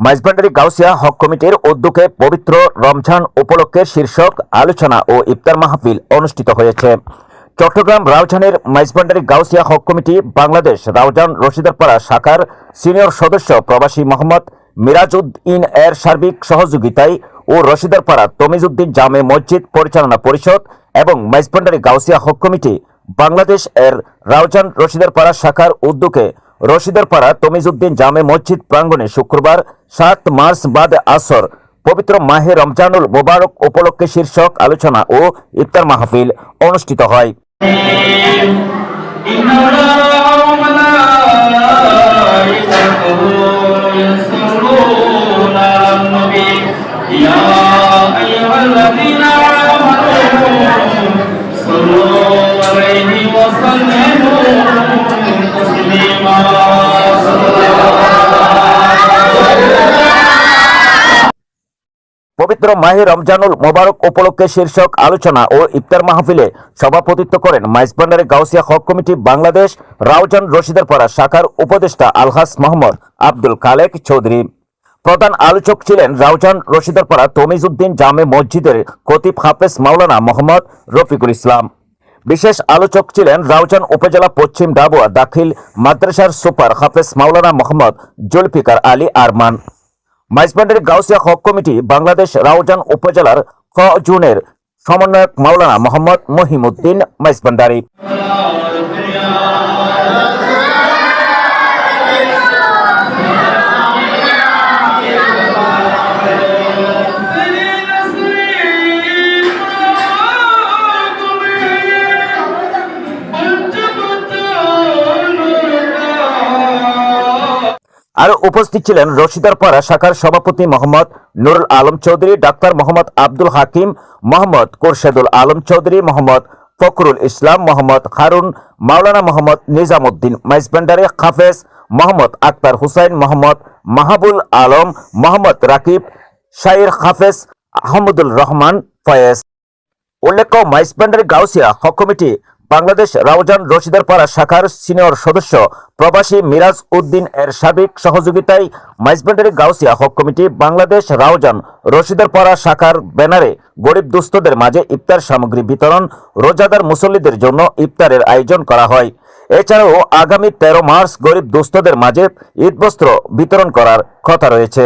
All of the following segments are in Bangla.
মাইজবান্ডারি গাউসিয়া হক কমিটির উদ্যোগে পবিত্র রমজান উপলক্ষে শীর্ষক আলোচনা ও ইফতার মাহফিল অনুষ্ঠিত হয়েছে। চট্টগ্রাম রাউজানের মাইজবান্ডারি গাউসিয়া হক কমিটি বাংলাদেশ রাউজান রশিদারপাড়া শাখার সিনিয়র সদস্য প্রবাসী মোহাম্মদ মিরাজউদ্দিন এর সার্বিক সহযোগিতায় ও রশিদারপাড়া তমিজউদ্দিন জামে মসজিদ পরিচালনা পরিষদ এবং মাইজবান্ডারি গাউসিয়া হক কমিটি বাংলাদেশ এর রাউজান রশিদারপাড়া শাখার উদ্যোগে রশিদারপাড়া তমিজউদ্দিন জামে মসজিদ প্রাঙ্গণে শুক্রবার সাত মার্চ বাদ আসর পবিত্র মাহে রমজানুল মোবারক উপলক্ষে শীর্ষক আলোচনা ও ইফতার মাহফিল অনুষ্ঠিত হয় إن الله وملائكته يصلون على النبي يا أيها الذين পবিত্র মাহে রমজানুল মোবারক উপলক্ষে শীর্ষক আলোচনা ও ইফতার মাহফিলে সভাপতিত্ব করেন মাইজবান্ডারে গাউসিয়া হক কমিটি বাংলাদেশ, রাউজান রশিদারপাড়া শাখার উপদেষ্টা আলহাস মোহাম্মদ আব্দুল খালেক চৌধুরী। প্রধান আলোচক ছিলেন রাউজান রশিদারপাড়া তমিজউদ্দিন জামে মসজিদের খতিব হাফেজ মাওলানা মোহাম্মদ রফিকুল ইসলাম। বিশেষ আলোচক ছিলেন রাউজান উপজেলা পশ্চিম ডাবুয়া দাখিল মাদ্রাসার সুপার হাফেজ মাওলানা মোহাম্মদ জুলফিকার আলী আরমান। মাইজবান্ডারি গাউসিয়া হক কমিটি বাংলাদেশ রাউজান উপজেলার ক জুনের সমন্বয়ক মাওলানা মোহাম্মদ মহিমুদ্দিন মাইজবান্ডারি। আর উপস্থিত ছিলেন রশিদারপাড়া শাখার সভাপতি মোহাম্মদ নুরুল আলম চৌধুরী, ডাক্তার মোহাম্মদ আব্দুল হাকিম, মোহাম্মদ কোরশেদুল আলম চৌধুরী, মোহাম্মদ ফখরুল ইসলাম, মোহাম্মদ হারুন, মাওলানা মোহাম্মদ নিজামুদ্দিন মাইজবান্ডারি হাফেজ, মোহাম্মদ আক্তার হুসাইন, মোহাম্মদ মাহাবুল আলম, মোহাম্মদ রাকিব শাইর হাফেজ আহমদুল রহমান ফয়েজ। উল্লেখ্য মাইসবান্ডারি গাউসিয়া হক কমিটি বাংলাদেশ রাউজান রশিদারপাড়া শাখার সিনিয়র সদস্য প্রবাসী মিরাজ উদ্দিন এর সার্বিক সহযোগিতায় মাইসবান্ডারি গাউসিয়া হক কমিটি বাংলাদেশ রাউজান রশিদারপাড়া শাখার ব্যানারে গরিব দুস্থদের মাঝে ইফতার সামগ্রী বিতরণ, রোজাদার মুসল্লিদের জন্য ইফতারের আয়োজন করা হয়। এছাড়াও আগামী তেরো মার্চ গরিব দুস্থদের মাঝে ঈদ বস্ত্র বিতরণ করার কথা রয়েছে।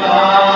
Amém.